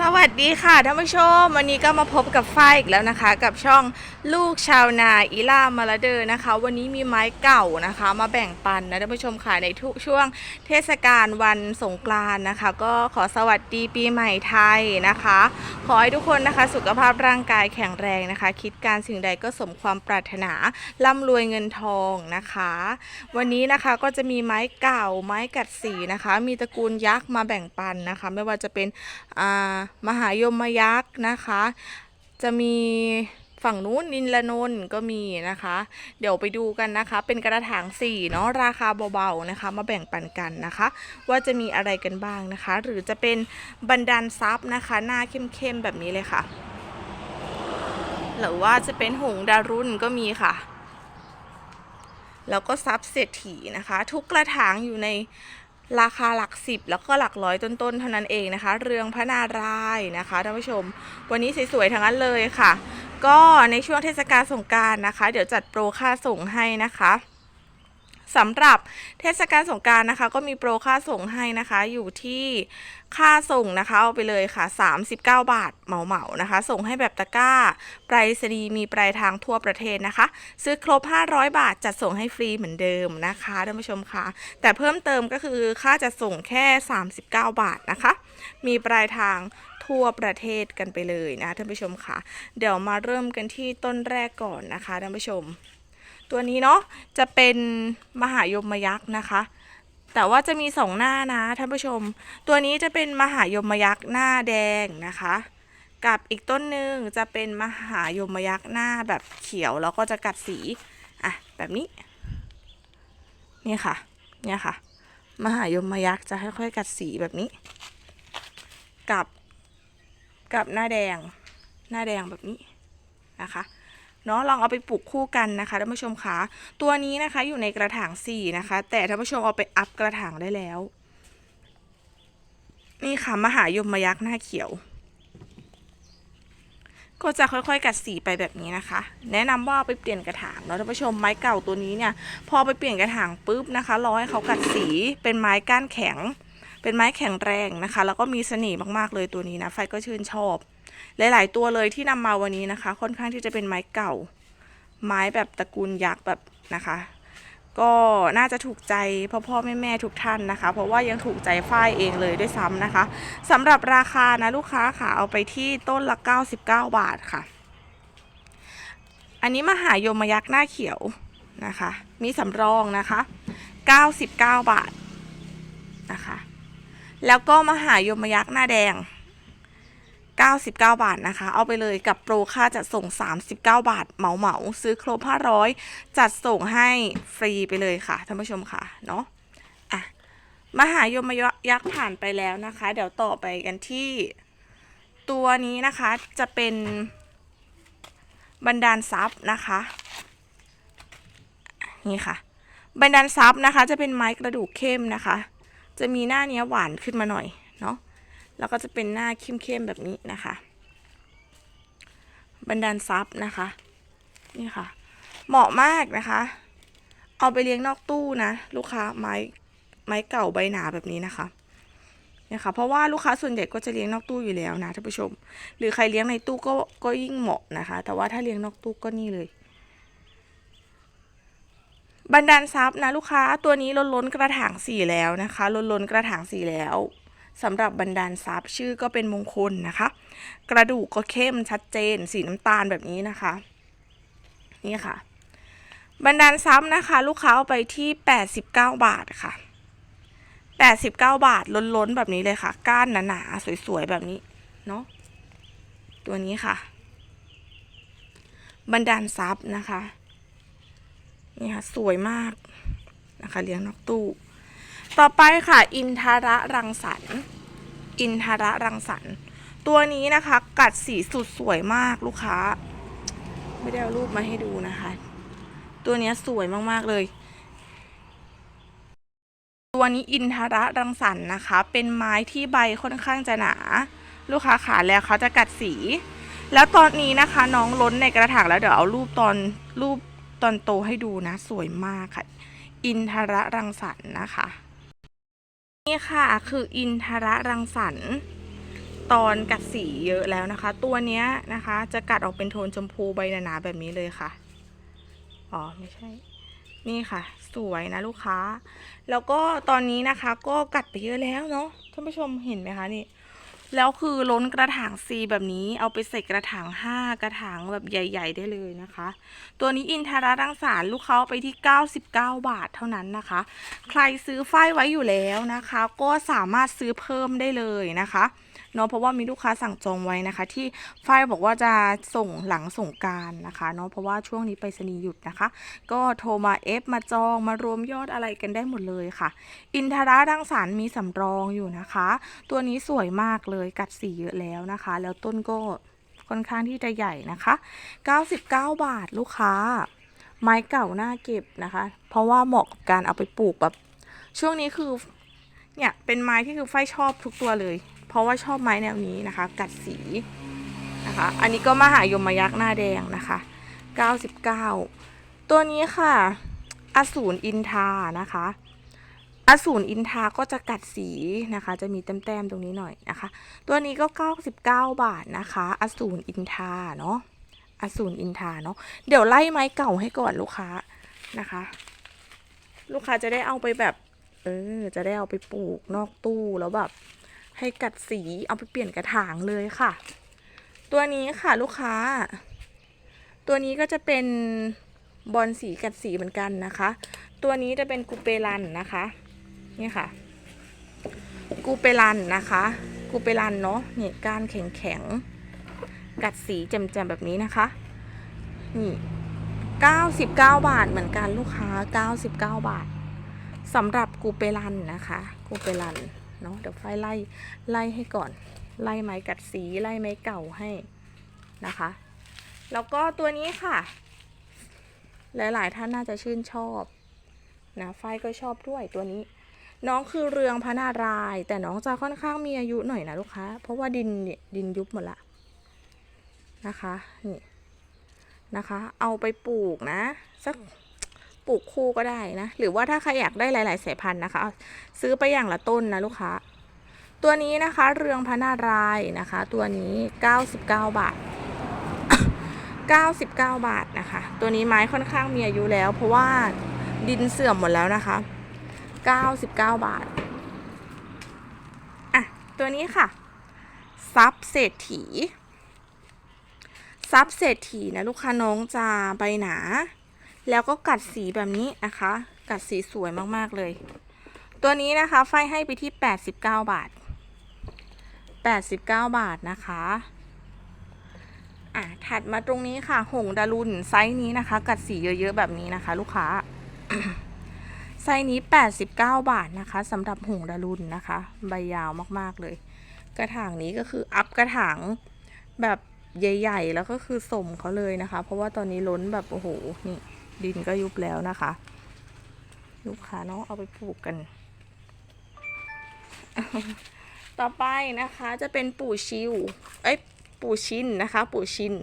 สวัสดีค่ะท่านผู้ชม วันนี้ก็มาพบกับฝ้ายอีกแล้วนะคะ กับช่องลูกชาวนาอีล่ามาลาเดอร์นะคะ วันนี้มีไม้เก่านะคะ มาแบ่งปันนะท่านผู้ชมค่ะในทุกช่วงเทศกาลวันสงกรานต์นะคะ ก็ขอสวัสดีปีใหม่ไทยนะคะ ขอให้ทุกคนนะคะ สุขภาพร่างกายแข็งแรงนะคะ คิดการสิ่งใดก็สมความปรารถนาร่ำรวยเงินทองนะคะ วันนี้นะคะก็จะมีไม้เก่าไม้กัดสีนะคะ มีตระกูลยักษ์มาแบ่งปันนะคะ ไม่ว่าจะเป็นอ่ามหายมยักษ์นะคะ จะมีฝั่งนู้นนินละนนก็มีนะคะ เดี๋ยวไปดูกันนะคะ เป็นกระถางสี่เนาะราคาเบาๆนะคะ มาแบ่งปันกันนะคะ ว่าจะมีอะไรกันบ้างนะคะ หรือจะเป็นบันดาลทรัพย์นะคะ หน้าเข้มๆแบบนี้เลยค่ะ หรือว่าจะเป็นหงดารุณก็มีค่ะ แล้วก็ซับเศรษฐีนะคะ ทุกกระถางอยู่ใน ราคาหลักสิบแล้วก็หลักร้อยต้นๆเท่านั้นเองนะคะ เรืองพระนารายนะคะท่านผู้ชม วันนี้สวยๆทั้งนั้นเลยค่ะ ก็ในช่วงเทศกาลสงการนะคะ เดี๋ยวจัดโปรค่าส่งให้นะคะ สำหรับเทศกาลสงการนะคะ ก็มีโปรค่าส่งให้นะคะ อยู่ที่ค่าส่งนะคะเอาไปเลยค่ะ 39 บาทเหมาๆนะคะ ส่งให้แบบตะกร้าไปรษณีย์มีปลายทางทั่วประเทศนะคะ ซื้อครบ 500 บาทจัดส่งให้ฟรีเหมือนเดิมนะคะท่านผู้ชมค่ะ แต่เพิ่มเติมก็คือค่าจัดส่งแค่ 39 บาทนะคะ มีปลายทางทั่วประเทศกันไปเลยนะท่านผู้ชมค่ะ เดี๋ยวมาเริ่มกันที่ต้นแรกก่อนนะคะท่านผู้ชม ตัวนี้เนาะจะเป็นมหายมยักษ์นะคะ แต่ว่าจะมีสองหน้านะท่านผู้ชม ตัวนี้จะเป็นมหายมยักษ์หน้าแดงนะคะ กับอีกต้นหนึ่งจะเป็นมหายมยักษ์หน้าแบบเขียวแล้วก็จะกัดสีอะแบบนี้นี่ค่ะเนี่ยค่ะ มหายมยักษ์จะค่อยๆกัดสีแบบนี้ กับกับหน้าแดงหน้าแดงแบบนี้นะคะ เนาะลองเอาไปปลูกคู่กันนะคะท่านผู้ชมคะตัวนี้นะคะอยู่ในกระถางสีนะคะ แต่ท่านผู้ชมเอาไปอัพกระถางได้แล้ว นี่ค่ะมหายมยักษ์หน้าเขียว ก็จะค่อยๆ กัดสีไปแบบนี้นะคะ แนะนำว่าไปเปลี่ยนกระถางเนาะท่านผู้ชมไม้เก่าตัวนี้เนี่ย พอไปเปลี่ยนกระถางปุ๊บนะคะรอให้เขากัดสีเป็นไม้ก้านแข็ง เป็นไม้แข็งแรงนะคะ แล้วก็มีเสน่ห์มากๆเลยตัวนี้นะ ไฟก็ชื่นชอบ หลาย ๆ ตัวเลยที่นำมาวันนี้นะคะ ค่อนข้างที่จะเป็นไม้เก่า ไม้แบบตระกูลยักษ์แบบนะคะ ก็น่าจะถูกใจพ่อพ่อแม่แม่ๆทุกท่านนะคะ เพราะว่ายังถูกใจฝ้ายเองเลยด้วยซ้ำนะคะสำหรับราคานะลูกค้าค่ะเอาไปที่ต้นละ 99 บาทค่ะ อันนี้มหายมยักษ์หน้าเขียวนะคะ มีสำรองนะคะ 99 บาทนะคะ แล้วก็มหายมยักษ์หน้าแดง 99 บาทนะคะ เอาไปเลยกับโปรค่าจัดส่ง 39 บาท เหมาเหมาซื้อครบ 500 จัดส่งให้ฟรีไปเลยค่ะท่านผู้ชมค่ะเนาะอะมหายมยักษ์ผ่านไปแล้วนะคะ เดี๋ยวต่อไปกันที่ตัวนี้นะคะจะเป็นบันดาลทรัพย์นะคะนี่ค่ะ บันดาลทรัพย์นะคะ จะเป็นไม้กระดูกเข้มนะคะ จะมีหน้าเนี้ยหวานขึ้นมาหน่อยเนาะแล้วก็จะเป็นหน้าเข้มๆแบบนี้นะคะ บันดาลซับนะคะ นี่ค่ะ เหมาะมากนะคะ เอาไปเลี้ยงนอกตู้นะ ลูกค้าไม้ไม้เก่าใบหนาแบบนี้นะคะเนี่ยค่ะเพราะว่าลูกค้าส่วนใหญ่ก็จะเลี้ยงนอกตู้อยู่แล้วนะท่านผู้ชม หรือใครเลี้ยงในตู้ก็ก็ยิ่งเหมาะนะคะ แต่ว่าถ้าเลี้ยงนอกตู้ก็นี่เลย บันดาลซับนะลูกค้าตัวนี้ล้นล้นกระถางสีแล้วนะคะล้นล้นกระถางสีแล้วสำหรับบันดาลซับชื่อก็เป็นมงคลนะคะ กระดูกก็เข้มชัดเจน สีน้ำตาลแบบนี้นะคะ นี่ค่ะ บันดาลซับนะคะ ลูกค้าเอาไปที่ 89 บาทค่ะ 89 บาทล้นๆแบบนี้เลยค่ะ ก้านหนาๆสวยๆแบบนี้เนาะตัวนี้ค่ะ บันดาลซับนะคะ นี่ค่ะสวยมากนะคะเลี้ยงนกตู้ ต่อไปค่ะ อินทาระรังสรรค์อินทาระรังสรรค์ตัวนี้นะคะ กัดสีสุดสวยมากลูกค้า ไม่ได้เอารูปมาให้ดูนะคะ ตัวนี้สวยมากๆเลย ตัวนี้อินทาระรังสรรค์นะคะ เป็นไม้ที่ใบค่อนข้างจะหนา ลูกค้าขาแล้วเขาจะกัดสี แล้วตอนนี้นะคะ น้องล้นในกระถางแล้วเดี๋ยวเอารูปตอนรูป ตอนโตให้ดูนะ สวยมากค่ะ อินทระรังสรรค์นะคะ นี่ค่ะคืออินทระรังสรรค์ตอนกัดสีเยอะแล้วนะคะ ตัวเนี้ยนะคะ จะกัดออกเป็นโทนชมพูใบหนาๆแบบนี้เลยค่ะ อ๋อไม่ใช่ นี่ค่ะ สวยนะลูกค้า แล้วก็ตอนนี้นะคะ ก็กัดไปเยอะแล้วเนาะท่านผู้ชมเห็นไหมคะนี่ แล้วคือล้นกระถางซีแบบนี้เอาไปใส่กระถางห้ากระถางแบบใหญ่ ๆ ได้เลยนะคะ ตัวนี้อินทรารังสารลูกเขาไปที่ 99 บาทเท่านั้นนะคะ ใครซื้อฝ้ายไว้อยู่แล้วนะคะ ก็สามารถซื้อเพิ่มได้เลยนะคะ เนาะเพราะว่ามีลูกค้าสั่งจองไว้นะคะ ที่ฝ้ายบอกว่าจะส่งหลังส่งการนะคะเนาะเพราะว่าช่วงนี้ไปรษณีย์หยุดนะคะ ก็โทรมาเอฟมาจองมารวมยอดอะไรกันได้หมดเลยค่ะ อินทารารังสารมีสำรองอยู่นะคะ ตัวนี้สวยมากเลยกัดสีเยอะแล้วนะคะ แล้วต้นก็ค่อนข้างที่จะใหญ่นะคะ 99 บาทลูกค้า ไม้เก่าน่าเก็บนะคะ เพราะว่าเหมาะกับการเอาไปปลูกแบบ ช่วงนี้คือ เนี่ย เป็นไม้ที่คือไฟชอบทุกตัวเลย เพราะว่าชอบไม้แนวนี้นะคะ กัดสีนะคะ อันนี้ก็มหายมยักษ์หน้าแดงนะคะ 99 ตัวนี้ค่ะอสูรอินทานะคะอสูรอินทาก็จะกัดสีนะคะ จะมีแต้มๆตรงนี้หน่อยนะคะ ตัวนี้ก็ 99 บาทนะคะอสูรอินทาเนาะอสูรอินทาเนาะเดี๋ยวไล่ไม้เก่าให้ก่อนลูกค้านะคะ ลูกค้าจะได้เอาไปแบบ เออ จะได้เอาไปปลูกนอกตู้แล้วแบบ ให้กัดสีเอาไปเปลี่ยนกระถางเลยค่ะ ตัวนี้ค่ะลูกค้า ตัวนี้ก็จะเป็นบอลสีกัดสีเหมือนกันนะคะ ตัวนี้จะเป็นกูเปรันนะคะนี่ค่ะ กูเปรันนะคะ กูเปรันเนาะนี่ก้านแข็งแข็งกัดสีแจ่มๆแบบนี้นะคะนี่99 บาทเหมือนกันลูกค้า 99 บาทสำหรับกูเปรันนะคะ กูเปรัน เนาะเดี๋ยวไฟไล่ไล่ให้ก่อน ไล่ไม้กัดสีไล่ไม้เก่าให้นะคะ แล้วก็ตัวนี้ค่ะ หลายๆ ท่านน่าจะชื่นชอบนะไฟก็ชอบด้วยตัวนี้ น้องคือเรืองพระนารายแต่น้องจะค่อนข้างมีอายุหน่อยนะลูกค้า เพราะว่าดินเนี่ยดินยุบหมดละนะคะนี่นะคะ เอาไปปลูกนะ สัก ปลูกคู่ก็ได้นะ หรือว่าถ้าใครอยากได้หลาย ๆ สายพันธุ์นะคะ ซื้อไปอย่างละต้นนะลูกค้า ตัวนี้นะคะเรืองพระนารายนะคะ ตัวนี้ 99 บาท 99 บาทนะคะ ตัวนี้ไม้ค่อนข้างมีอายุแล้ว เพราะว่าดินเสื่อมหมดแล้วนะคะ 99 บาท อะ ตัวนี้ค่ะ ซับเศรษฐี ซับเศรษฐีนะลูกค้าน้องจะใบหนา แล้วก็กัดสีแบบนี้นะคะ กัดสีสวยมากๆเลย ตัวนี้นะคะไฟให้ไปที่ 89 บาท 89 บาทนะคะอะถัดมาตรงนี้ค่ะ หงดารุนไซส์นี้นะคะ กัดสีเยอะๆแบบนี้นะคะ ลูกค้า ไซส์นี้ 89 บาทนะคะสำหรับหงดารุนนะคะ ใบยาวมากๆเลย กระถางนี้ก็คืออัพกระถางแบบใหญ่ ๆ แล้วก็คือสมเขาเลยนะคะ เพราะว่าตอนนี้ล้นแบบโอ้โหนี่ ดินก็ยุบแล้วนะคะลูกค้าเนาะเอาไปปลูกกัน ต่อไปนะคะจะเป็นปู่ชิว เอ้ยปู่ชินนะคะ ปู่ชิน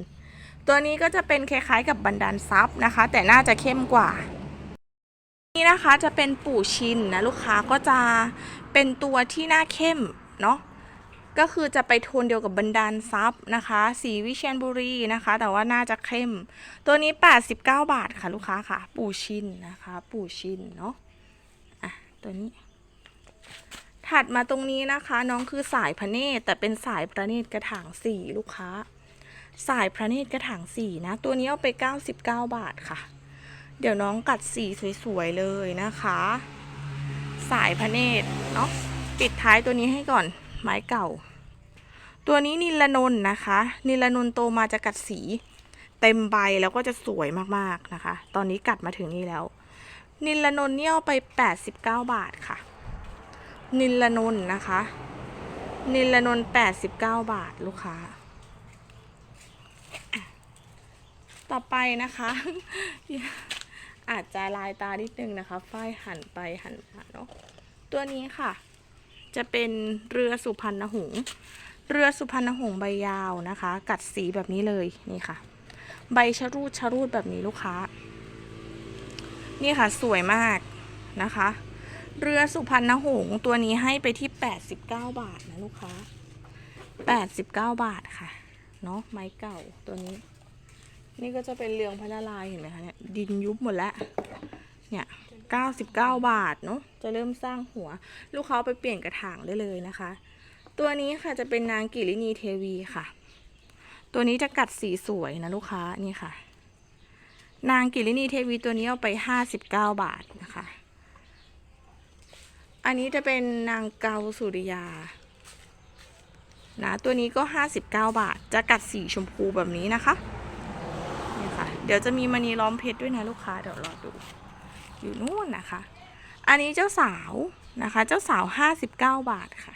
ตัวนี้ก็จะเป็นคล้ายๆกับบันดาลซับนะคะ แต่น่าจะเข้มกว่า นี่นะคะจะเป็นปู่ชินนะลูกค้าก็จะเป็นตัวที่หน้าเข้มเนาะ ก็คือจะไปโทนเดียวกับบันดาลซับนะคะ สีวิเชียรบุรีนะคะ แต่ว่าน่าจะเข้ม ตัวนี้ 89 บาทค่ะลูกค้าค่ะ ปู่ชินนะคะ ปู่ชินเนาะอะตัวนี้ ถัดมาตรงนี้นะคะ น้องคือสายพระเนตรแต่เป็นสายพระเนตรกระถางสีลูกค้า สายพระเนตรกระถางสีนะ ตัวนี้เอาไป 99 บาทค่ะ เดี๋ยวน้องกัดสีสวยๆเลยนะคะ สายพระเนตรเนาะปิดท้ายตัวนี้ให้ก่อนไม้เก่า ตัวนี้นิลนนนะคะ นิลนนโตมาจะกัดสีเต็มใบแล้วก็จะสวยมากๆนะคะ ตอนนี้กัดมาถึงนี่แล้ว นิลนนเนี่ยไป 89 บาทค่ะ นิลนนนะคะ นิลนน89 บาทลูกค้า ต่อไปนะคะ อาจจะลายตานิดนึงนะคะ ฝ้ายหันไปหันมาเนาะ ตัวนี้ค่ะ จะเป็นเรือสุพรรณหงส์ เรือสุพรรณหงส์ใบยาวนะคะ กัดสีแบบนี้เลยนี่ค่ะ ใบชะรูดชะรูดแบบนี้ลูกค้า นี่ค่ะสวยมากนะคะ เรือสุพรรณหงส์ตัวนี้ให้ไปที่ 89 บาทนะลูกค้า 89 บาทค่ะเนาะไม้เก่าตัวนี้ นี่ก็จะเป็นเรืองพระนารายเห็นไหมคะเนี่ยดินยุบหมดแล้วเนี่ย99 บาทเนาะจะเริ่มสร้างหัว ลูกค้าไปเปลี่ยนกระถางได้เลยนะคะ ตัวนี้ค่ะจะเป็นนางกิรินีเทวีค่ะ ตัวนี้จะกัดสีสวยนะลูกค้านี่ค่ะ นางกิรินีเทวีตัวนี้เอาไป59บเก้าบาทนะคะ อันนี้จะเป็นนางเกาสุริยา นะ ตัวนี้ก็59บเก้าบาท จะกัดสีชมพูแบบนี้นะคะนี่ค่ะ เดี๋ยวจะมีมณีล้อมเพชรด้วยนะลูกค้าเดี๋ยวรอดู อยู่นู่นนะคะ อันนี้เจ้าสาวนะคะ เจ้าสาว59บาทค่ะ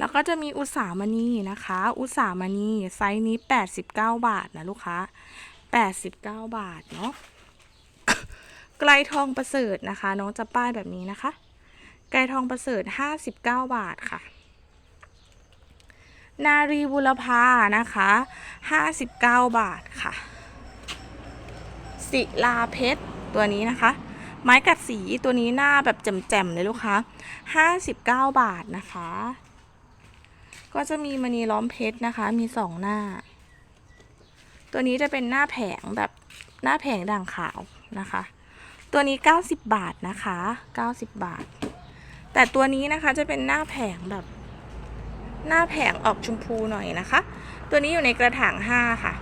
แล้วก็จะมีอุตสามณีนะคะ อุตสามณีไซส์นี้ 89 บาทนะลูกค้า 89 บาทเนาะไกลทองประเสริฐนะคะ น้องจะป้ายแบบนี้นะคะ ไกลทองประเสริฐ 59 บาทค่ะ นารีบุรพานะคะ 59 บาทค่ะ ศิลาเพชรตัวนี้นะคะ ไม้กัดสีตัวนี้หน้าแบบแจ่มๆเลยลูกค้า 59 บาทนะคะ ก็จะมีมณีล้อมเพชรนะคะ มีสองหน้า ตัวนี้จะเป็นหน้าแผงแบบหน้าแผงด่างขาวนะคะ ตัวนี้ 90 บาทนะคะ 90 บาท แต่ตัวนี้นะคะจะเป็นหน้าแผงแบบ หน้าแผงออกชมพูหน่อยนะคะ ตัวนี้อยู่ในกระถาง 5 ค่ะ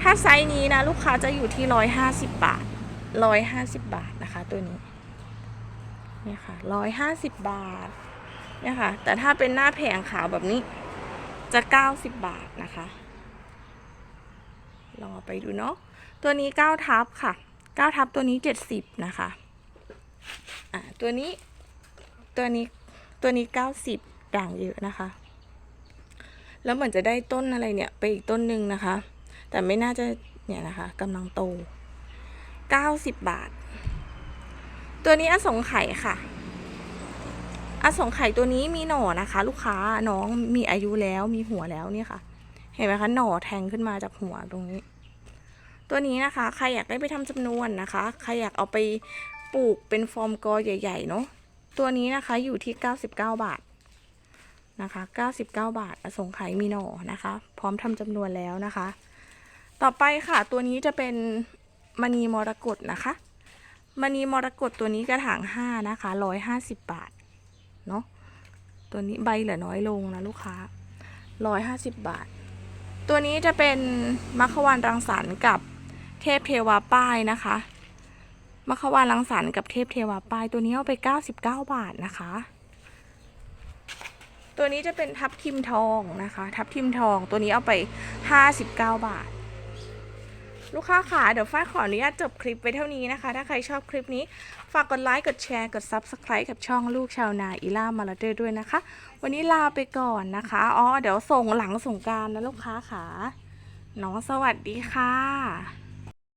ถ้าไซส์นี้นะลูกค้าจะอยู่ที่ 150 บาท 150 บาทนะคะ ตัวนี้เนี่ยค่ะ 150 บาท เนี่ยค่ะ แต่ถ้าเป็นหน้าแผงขาวแบบนี้ จะ 90 บาทนะคะ ลองเอาไปดูเนาะ ตัวนี้ 9 ทับค่ะ9ทับตัวนี้ 70 นะคะ อ่า ตัวนี้ ตัวนี้ ตัวนี้ 90 ด่างเยอะนะคะ แล้วเหมือนจะได้ต้นอะไรเนี่ย ไปอีกต้นหนึ่งนะคะ แต่ไม่น่าจะเนี่ยนะคะกำลังโต 90 บาท ตัวนี้อสงไข่ค่ะ อสงไข่ตัวนี้มีหน่อนะคะ ลูกค้าน้องมีอายุแล้วมีหัวแล้วเนี่ยค่ะ เห็นไหมคะหน่อแทงขึ้นมาจากหัวตรงนี้ ตัวนี้นะคะใครอยากได้ไปทำจำนวนนะคะใครอยากเอาไปปลูกเป็นฟอร์มกอใหญ่ ๆ เนาะตัวนี้นะคะอยู่ที่ 99 บาทนะคะ 99 บาทอสงไข่มีหน่อนะคะ พร้อมทำจำนวนแล้วนะคะ ต่อไปค่ะ ตัวนี้จะเป็นมณีมรกตนะคะมณีมรกตตัวนี้กระถางห้านะคะร้อยห้าสิบบาท เนาะตัวนี้ใบเหลือน้อยลงนะลูกค้าร้อยห้าสิบบาท ตัวนี้จะเป็นมัควานรังสรรค์กับเทพเทวาป้ายนะคะมัควานรังสรรค์กับเทพเทวาป้ายตัวนี้เอาไปเก้าสิบเก้าบาทนะคะ ตัวนี้จะเป็นทับทิมทองนะคะ ทับทิมทองตัวนี้เอาไปห้าสิบเก้าบาทลูกค้าค่ะเดี๋ยวฝ้ายขออนุญาตจบคลิปไปเท่านี้นะคะ ถ้าใครชอบคลิปนี้ ฝากกดไลค์กดแชร์กด Subscribe กับช่องลูกชาวนาอีล่ามาลาเดอร์ด้วยนะคะ วันนี้ลาไปก่อนนะคะอ๋อเดี๋ยวส่งหลังส่งการนะลูกค้าค่ะน้องสวัสดีค่ะ